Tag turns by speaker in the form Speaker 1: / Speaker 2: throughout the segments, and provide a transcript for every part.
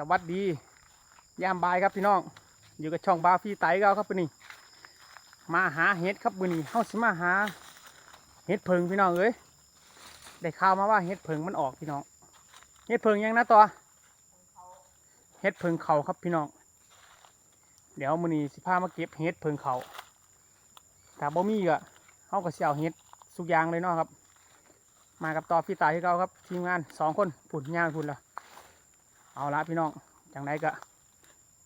Speaker 1: สวัสดี ยามบ่ายครับพี่น้อง อยู่กับช่องบาฟี่ไตเก้าครับมื้อนี้ มาหาเห็ดครับมื้อนี้เฮาสิมาหา เห็ดเพิงพี่น้องเอ้ยได้ข่าวมาว่าเห็ดเพิงมันออกพี่น้อง เห็ดเพิงยังนะตัวเห็ดเพิงเขาครับพี่น้อง เดี๋ยวมื้อนี้สิพามาเก็บเห็ดเพิงเขาถ้าบ่มีก็เฮาก็สิเอาเห็ดสุกยางเลยเนาะครับ มากับต่อพี่ตายที่เก่าครับทีมงานสองคนปุ่นยางพุ่นแล้ว เอาละพี่น้องจังไดก็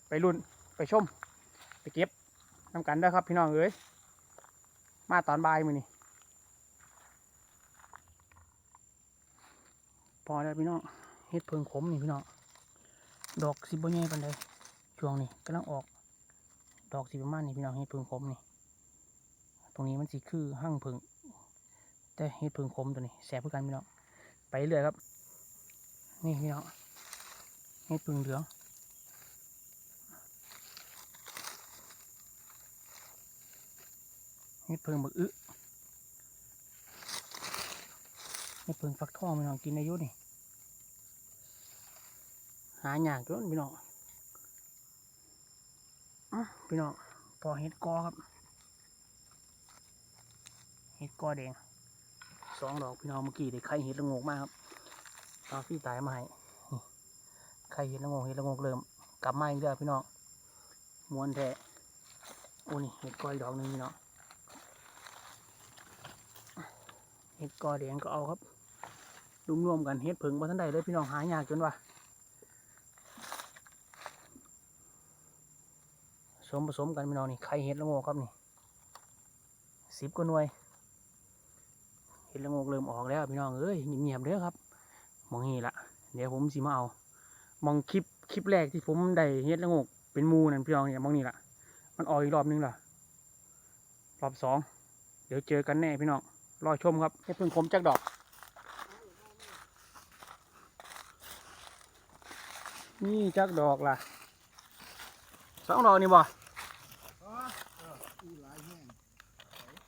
Speaker 1: ไปรุ่นไปชม ไปเก็บน้ำกันด้อครับพี่น้องเอ้ยมาตอนบ่ายมือนี่พอแล้วพี่น้องเฮ็ดเพิงขมนี่พี่น้องดอกสิบใหญ่ปานใดช่วงนี้กำลังออก ดอกสิประมาณนี้พี่น้องเฮ็ดเพิงขมนี่ ตรงนี้มันสิคือหั่งเพิงแต่เห็ดเพิงคมตัวนี้แสบเพื่อกันพี่น้องไปเรื่อยครับ นี่พี่น้อง เห็ดเพิงเหลืองเห็ดเพิงบักอึเห็ดเพิงฟักทองพี่น้องกินได้อยุ่นี่ หาหยากจนพี่น้องอะพี่น้องพอเห็ดกอครับ เห็ดกอแดงสองดอกพี่น้องเมื่อกี้ได้ไข่เห็ดละโงกมากครับเอาพี่ตายมาให้ ไข่เห็ดละโงกเห็ดละโงกเริ่มกลับมาอีกแล้วพี่น้องม้วนแท้โอ้นี่เห็ดก้อยดอกหนึ่งพี่น้องเห็ดกอแดงก็เอาครับรวมๆกันเห็ดเผิงมาทันใดเลยพี่น้องหายากจนว่าสมผสมกันพี่น้องนี่ไข่เห็ดละโงกครับนี่สิบกว่าหน่วย เห็ดละโงกเริ่มออกแล้วพี่น้องเอ้ยเงียบๆเด้อครับมองนี่ละเดี๋ยวผมสิมาเอา มองคลิปคลิปแรกที่ผมได้เห็ดละงกเป็นมูนั่นพี่น้องเนี่ยมองนี่ละมันออกอีกรอบนึงล่ะ รอบสองเดี๋ยวเจอกันแน่พี่น้องรอชมครับเห็ดเพิ่งคมจักดอกนี่จักดอกล่ะสองดอกนี่บ่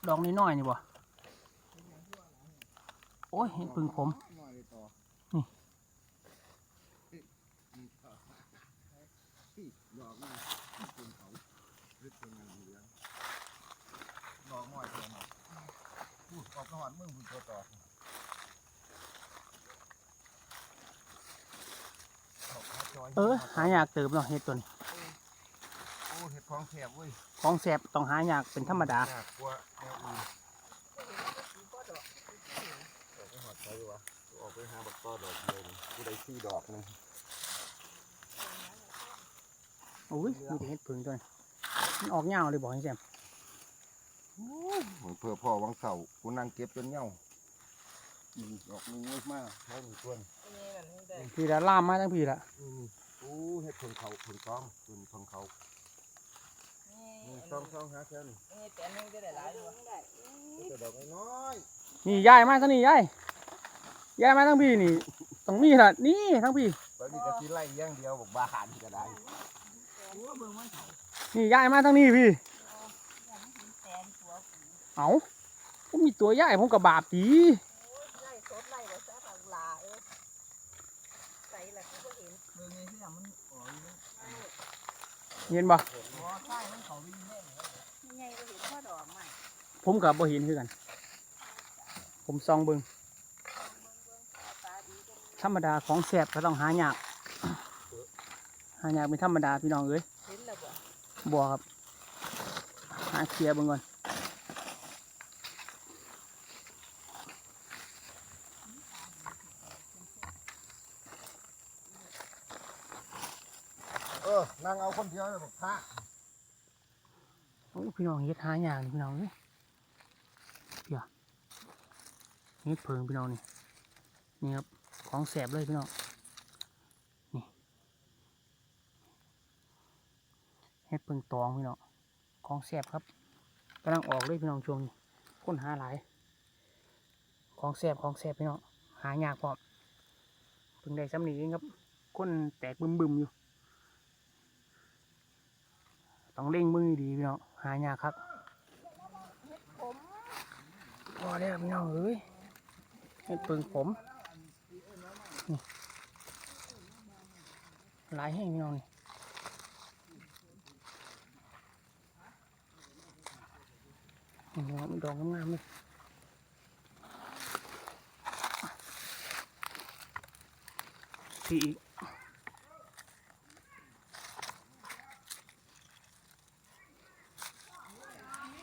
Speaker 1: ดอกนี้น้อยนี่บ่โอ้ยเห็นพึ่งผม นี่
Speaker 2: ดอกม้อยตัวนี้พูด ออกกระหอนมึงพูดตัวต่อดอกหาจอย
Speaker 1: เออหายากเติบเนาะเห็ดตัวนี้
Speaker 2: โอ้เห็ดของแสบเว้ย
Speaker 1: ของแสบต้องหายากเป็นธรรมดา
Speaker 2: ยากกว่าแนวอื่นออกไปหอดใช่วะออกไปหาบักต้อดอกเดียวนี่กูได้สี่ดอกหนึง
Speaker 1: โอ้ยมีแต่เห็ดพึ่งตัวนี้มันออกยาวเลยบอกให้แซม
Speaker 2: เหมือนเพื่อพ่อวังเสากูนั่งเก็บจนเหงาอืมดอกนึงเว้ยมากเท่าหนึ่งต้น
Speaker 1: พี่ละล่ามมาทั้งพี่ละ
Speaker 2: อืมโอ้เห็ดเพิ่งเขาเพิ่งต้องต้นเพิ่งเขานี่ต้องต้องหาแค่นี้แต่ดอกน้อย
Speaker 1: นี่ยายมาทั้งนี้ยายยายมาทั้งพี่นี่ต้องมีละนี่ทั้งพี่
Speaker 2: ๆตอนนี้ก็สิไล่อย่างเดียวบอกบ้านก็ได้
Speaker 1: นี่ยายมาทั้งนี้พี่ เอาผมมีตัวยายผมกับบาปตี
Speaker 3: ไล่สดไล่แล้วซะบักหลาเอ้ยใส่ละกูก็เห็น
Speaker 1: เห็นบ่
Speaker 3: ยังไงก็เห็นพ่อดอกใหม่
Speaker 1: ผมกับบ่เห็นคือกัน ผมซองเบิง
Speaker 3: ตาดีก็มี
Speaker 1: ธรรมดาของแสบก็ต้องหายากหายากเป็นธรรมดาพี่น้องเอ้ย
Speaker 3: เห็นแล้วบ่
Speaker 1: บัวครับ หาเคลียร์เบิ่งก่อน
Speaker 2: นั่งเอาคนเดียวเลยบอกพระ
Speaker 1: โอ้พี่น้องเฮ็ดหาอย่ากนี่พี่น้องเอ้ยเดี๋ยวเฮ็ดเพิงพี่น้องนี่นี่ครับของแสบเลยพี่น้องนี่เฮ็ดเพิงตองพี่น้องของแสบครับกำลังออกเลยพี่น้องช่วงนี้คนหาหลาย ของแสบของแสบพี่น้องหายากพร้อมเพิ่งได้ซ้ำนี้เองครับคนแตกบึมบึมๆอยู่ ต้องเล่งมือดีพี่น้องหายากครับ
Speaker 3: ผม
Speaker 1: พอแล้วพี่น้องเอ้ยเห็ดเปิงผมนี่หลายแห้งพี่น้องนี่โอ้โหมันดอกงามๆเลยพี่อีก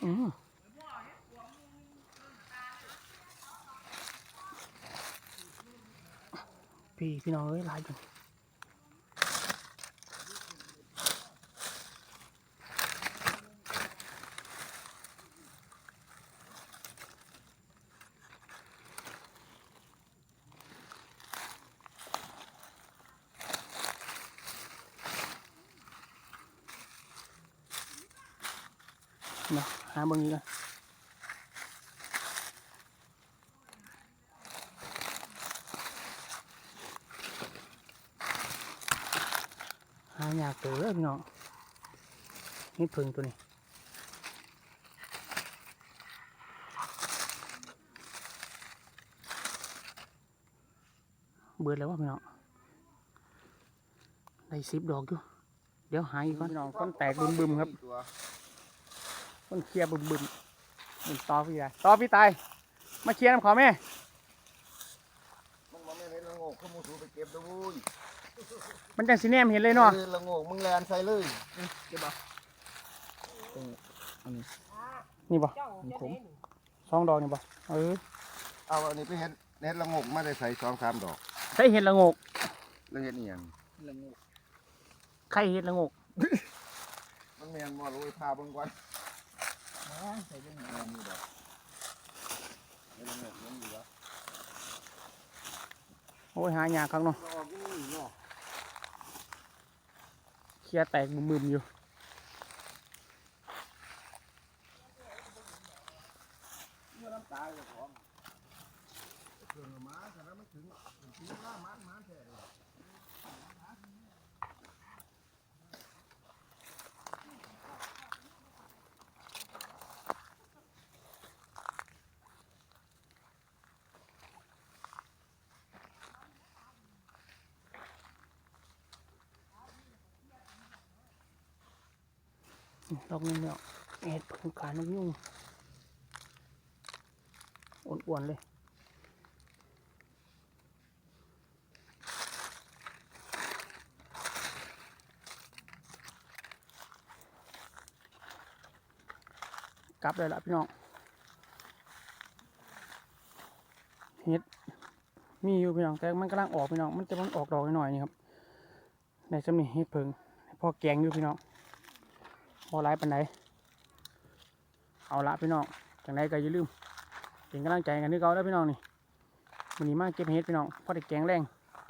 Speaker 1: อืมพี่พี่น้องเอ้ย หลายจังเนาะหาเบางนี้กันหาอยากเจอเลยพี่น้องนี่พึ่งตัวนี้เบิดแล้ววะพี่น้องได้สิบดอกอยู่ เดี๋ยวหาอีกก่อนพี่น้องคนแตกบึมๆครับ
Speaker 2: ตัว
Speaker 1: มันเคลียร์บึมบึมมันต่อพี่ตายต่อพี่ตาย มาเคลียร์น้ำขอแม่
Speaker 2: มันมาไม่เห็นละโงกขโมยสูไปเก็บด้วย
Speaker 1: มันจังสีแนมเห็นเลยเนาะ
Speaker 2: ออละโงกมึงแลนใส่เลยเก็บบ่
Speaker 1: นี่บ่
Speaker 3: เจ้าจะเล่น
Speaker 1: สองดอกนี่บ่เออ
Speaker 2: เอาอันนี้ไปเห็นเห็ดละโงกมาได้ใส่สองสามดอก
Speaker 1: ใส่เห็ดละโงก
Speaker 2: แล้วเห็ดนี่ยัง
Speaker 1: ไข่เห็ดละโงก
Speaker 2: มันแมนบ่รู้พาเบิ่งก่อน ใส่เรื่องแมนนี่ดอกเห็ดละโงกยังอยู่วะ
Speaker 1: โอ้ยหายากครั้งเนาะ
Speaker 2: ดอกนี่เนาะ
Speaker 1: เคลียแตกมึมๆอยู่
Speaker 2: เมื่อน้ำตาเลยของเครื่องมาขนาดมันถึงถึงหน้ามันมันแท้เลย
Speaker 1: ดอกนึงเนาะเห็ดผึ่งขานกยุ่งอ้วนๆเลยกลับเลยละพี่น้องเห็ดมีอยู่พี่น้องแต่มันกำลังออกพี่น้องมันจะมันออกดอกหน่อยนี่ครับในจำนี้เห็ดเพิงพอแกงอยู่พี่น้อง พอไลฟ์ปันไหนเอาละพี่น้องจังไรก็อย่าลืมเป็นกำลังใจกันที่เก่าแล้วพี่น้องนี่วันนี้มาเก็บเห็ดพี่น้องพอได้แกงแรง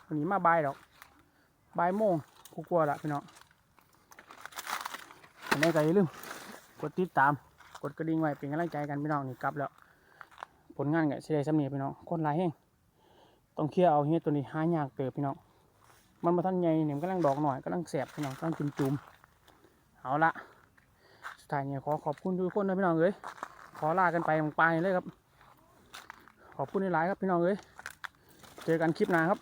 Speaker 1: วันนี้มาบ่ายดอกบ่ายโมงกูกลัวละพี่น้องจังไรก็อย่าลืมกดติดตามกดกระดิ่งไว้เป็นกำลังใจกันพี่น้องนี่กลับแล้วผลงานก็สิได้สำเนียพี่น้องคนหลายแห้งต้องเคลียร์เอาเห็ดตัวนี้หายากเติบพี่น้องมันมาทันใหญ่เนี่ยมันกำลังดอกหน่อยกำลังแสบพี่น้องกำลังจุ่มๆเอาละ สุดท้ายเนี่ยขอขอบคุณทุกคนนะพี่น้องเอ้ยขอลากันไปลงไปเลยครับ ขอบคุณหลายครับพี่น้องเอ้ยเจอกันคลิปหน้าครับ